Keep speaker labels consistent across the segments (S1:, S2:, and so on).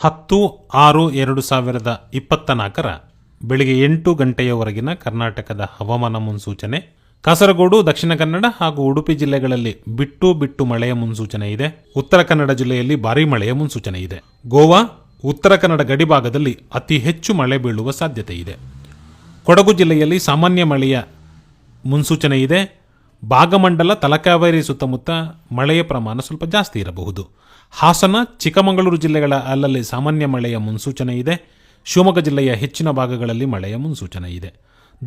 S1: ಹತ್ತು ಆರು ಎರಡು ಸಾವಿರದ ಇಪ್ಪತ್ತ ನಾಲ್ಕರ ಬೆಳಿಗ್ಗೆ ಎಂಟು ಗಂಟೆಯವರೆಗಿನ ಕರ್ನಾಟಕದ ಹವಾಮಾನ ಮುನ್ಸೂಚನೆ. ಕಾಸರಗೋಡು, ದಕ್ಷಿಣ ಕನ್ನಡ ಹಾಗೂ ಉಡುಪಿ ಜಿಲ್ಲೆಗಳಲ್ಲಿ ಬಿಟ್ಟು ಬಿಟ್ಟು ಮಳೆಯ ಮುನ್ಸೂಚನೆ ಇದೆ. ಉತ್ತರ ಕನ್ನಡ ಜಿಲ್ಲೆಯಲ್ಲಿ ಭಾರಿ ಮಳೆಯ ಮುನ್ಸೂಚನೆ ಇದೆ. ಗೋವಾ, ಉತ್ತರ ಕನ್ನಡ ಗಡಿಭಾಗದಲ್ಲಿ ಅತಿ ಹೆಚ್ಚು ಮಳೆ ಬೀಳುವ ಸಾಧ್ಯತೆ ಇದೆ. ಕೊಡಗು ಜಿಲ್ಲೆಯಲ್ಲಿ ಸಾಮಾನ್ಯ ಮಳೆಯ ಮುನ್ಸೂಚನೆ ಇದೆ. ಭಾಗಮಂಡಲ ತಲಕಾವೇರಿ ಸುತ್ತಮುತ್ತ ಮಳೆಯ ಪ್ರಮಾಣ ಸ್ವಲ್ಪ ಜಾಸ್ತಿ ಇರಬಹುದು. ಹಾಸನ, ಚಿಕ್ಕಮಗಳೂರು ಜಿಲ್ಲೆಗಳ ಅಲ್ಲಲ್ಲಿ ಸಾಮಾನ್ಯ ಮಳೆಯ ಮುನ್ಸೂಚನೆ ಇದೆ. ಶಿವಮೊಗ್ಗ ಜಿಲ್ಲೆಯ ಹೆಚ್ಚಿನ ಭಾಗಗಳಲ್ಲಿ ಮಳೆಯ ಮುನ್ಸೂಚನೆ ಇದೆ.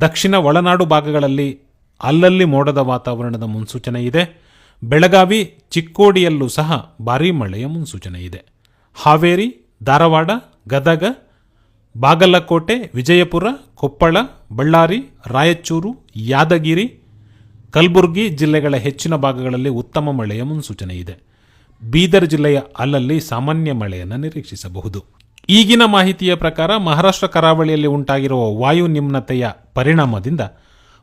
S1: ದಕ್ಷಿಣ ಒಳನಾಡು ಭಾಗಗಳಲ್ಲಿ ಅಲ್ಲಲ್ಲಿ ಮೋಡದ ವಾತಾವರಣದ ಮುನ್ಸೂಚನೆ ಇದೆ. ಬೆಳಗಾವಿ, ಚಿಕ್ಕೋಡಿಯಲ್ಲೂ ಸಹ ಭಾರೀ ಮಳೆಯ ಮುನ್ಸೂಚನೆ ಇದೆ. ಹಾವೇರಿ, ಧಾರವಾಡ, ಗದಗ, ಬಾಗಲಕೋಟೆ, ವಿಜಯಪುರ, ಕೊಪ್ಪಳ, ಬಳ್ಳಾರಿ, ರಾಯಚೂರು, ಯಾದಗಿರಿ ಕಲಬುರಗಿ ಜಿಲ್ಲೆಗಳ ಹೆಚ್ಚಿನ ಭಾಗಗಳಲ್ಲಿ ಉತ್ತಮ ಮಳೆಯ ಮುನ್ಸೂಚನೆ ಇದೆ. ಬೀದರ್ ಜಿಲ್ಲೆಯ ಅಲ್ಲಲ್ಲಿ ಸಾಮಾನ್ಯ ಮಳೆಯನ್ನು ನಿರೀಕ್ಷಿಸಬಹುದು. ಈಗಿನ ಮಾಹಿತಿಯ ಪ್ರಕಾರ ಮಹಾರಾಷ್ಟ್ರ ಕರಾವಳಿಯಲ್ಲಿ ಉಂಟಾಗಿರುವ ವಾಯು ನಿಮ್ನತೆಯ ಪರಿಣಾಮದಿಂದ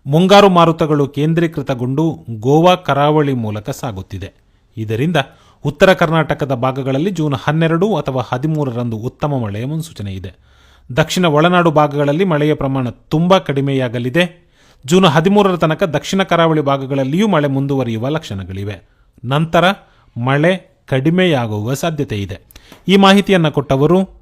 S1: ಮುಂಗಾರು ಮಾರುತಗಳು ಕೇಂದ್ರೀಕೃತಗೊಂಡು ಗೋವಾ ಕರಾವಳಿ ಮೂಲಕ ಸಾಗುತ್ತಿದೆ. ಇದರಿಂದ ಉತ್ತರ ಕರ್ನಾಟಕದ ಭಾಗಗಳಲ್ಲಿ ಜೂನ್ ಹನ್ನೆರಡು ಅಥವಾ ಹದಿಮೂರರಂದು ಉತ್ತಮ ಮಳೆಯ ಮುನ್ಸೂಚನೆ ಇದೆ. ದಕ್ಷಿಣ ಒಳನಾಡು ಭಾಗಗಳಲ್ಲಿ ಮಳೆಯ ಪ್ರಮಾಣ ತುಂಬ ಕಡಿಮೆಯಾಗಲಿದೆ. ಜೂನ್ ಹದಿಮೂರರ ತನಕ ದಕ್ಷಿಣ ಕರಾವಳಿ ಭಾಗಗಳಲ್ಲಿಯೂ ಮಳೆ ಮುಂದುವರಿಯುವ ಲಕ್ಷಣಗಳಿವೆ. ನಂತರ ಮಳೆ ಕಡಿಮೆಯಾಗುವ ಸಾಧ್ಯತೆ ಇದೆ ಈ ಮಾಹಿತಿಯನ್ನು ಕೊಟ್ಟವರು